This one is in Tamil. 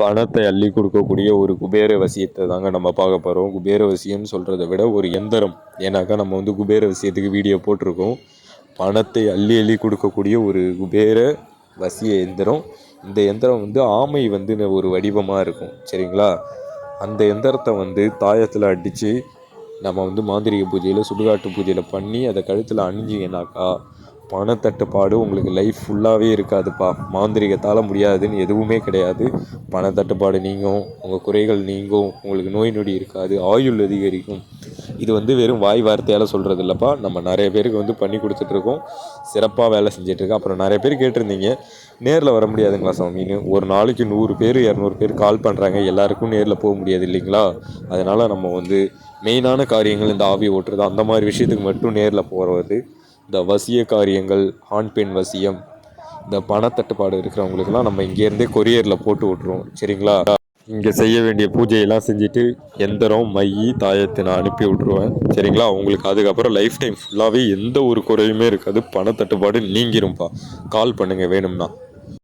பணத்தை அள்ளி கொடுக்கக்கூடிய ஒரு குபேர வசியத்தை தாங்க நம்ம பார்க்க போகிறோம் குபேர வசியம்னு சொல்கிறத விட ஒரு எந்திரம். ஏன்னாக்கா நம்ம வந்து குபேர வசியத்துக்கு வீடியோ போட்டிருக்கோம். பணத்தை அள்ளி அள்ளி கொடுக்கக்கூடிய ஒரு குபேர வசிய எந்திரம். இந்த எந்திரம் வந்து ஆமை வந்து ஒரு வடிவமாக இருக்கும். சரிங்களா? அந்த எந்திரத்தை வந்து தாயத்தில் அடித்து நம்ம வந்து மாந்திரிக பூஜையில் சுடுகாட்டு பூஜையில் பண்ணி அதை கழுத்தில் அணிஞ்சிங்கனாக்கா பணத்தட்டுப்பாடு உங்களுக்கு லைஃப் ஃபுல்லாகவே இருக்காதுப்பா. மாந்திரிகத்தால் முடியாதுன்னு எதுவுமே கிடையாது. பணத்தட்டுப்பாடு நீங்கும் உங்கள் குறைகள் நீங்கும் உங்களுக்கு நோய் நொடி இருக்காது ஆயுள் அதிகரிக்கும். இது வந்து வெறும் வாய் வார்த்தையால் சொல்கிறது இல்லைப்பா. நம்ம நிறைய பேருக்கு வந்து பண்ணி கொடுத்துட்ருக்கோம் சிறப்பாக வேலை செஞ்சிட்ருக்கோம் அப்புறம் நிறைய பேர் கேட்டிருந்தீங்க. நேரில் வர முடியாதுங்களா சாமின்னு ஒரு நாளைக்கு நூறு பேர் இரநூறு பேர் கால் பண்ணுறாங்க எல்லாருக்கும் நேரில் போக முடியாது இல்லைங்களா? அதனால் நம்ம வந்து மெயினான காரியங்கள் இந்த ஆவி ஓட்டுறது அந்த மாதிரி விஷயத்துக்கு மட்டும் நேரில் போகிறது இந்த வசிய காரியங்கள் ஆண் பெண் வசியம் இந்த பணத்தட்டுப்பாடு இருக்கிறவங்களுக்கெல்லாம் நம்ம இங்கேருந்தே கொரியரில் போட்டு விட்ருவோம் சரிங்களா? இங்கே செய்ய வேண்டிய பூஜையெல்லாம் செஞ்சுட்டு எந்திரம் மை தாயத்தை நான் அனுப்பி விட்ருவேன் சரிங்களா? உங்களுக்கு அதுக்கப்புறம் லைஃப் டைம் ஃபுல்லாகவே எந்த ஒரு குறையுமே இருக்காது. பணத்தட்டுப்பாடு நீங்கிரும்ப்பா கால் பண்ணுங்கள் வேணும்னா.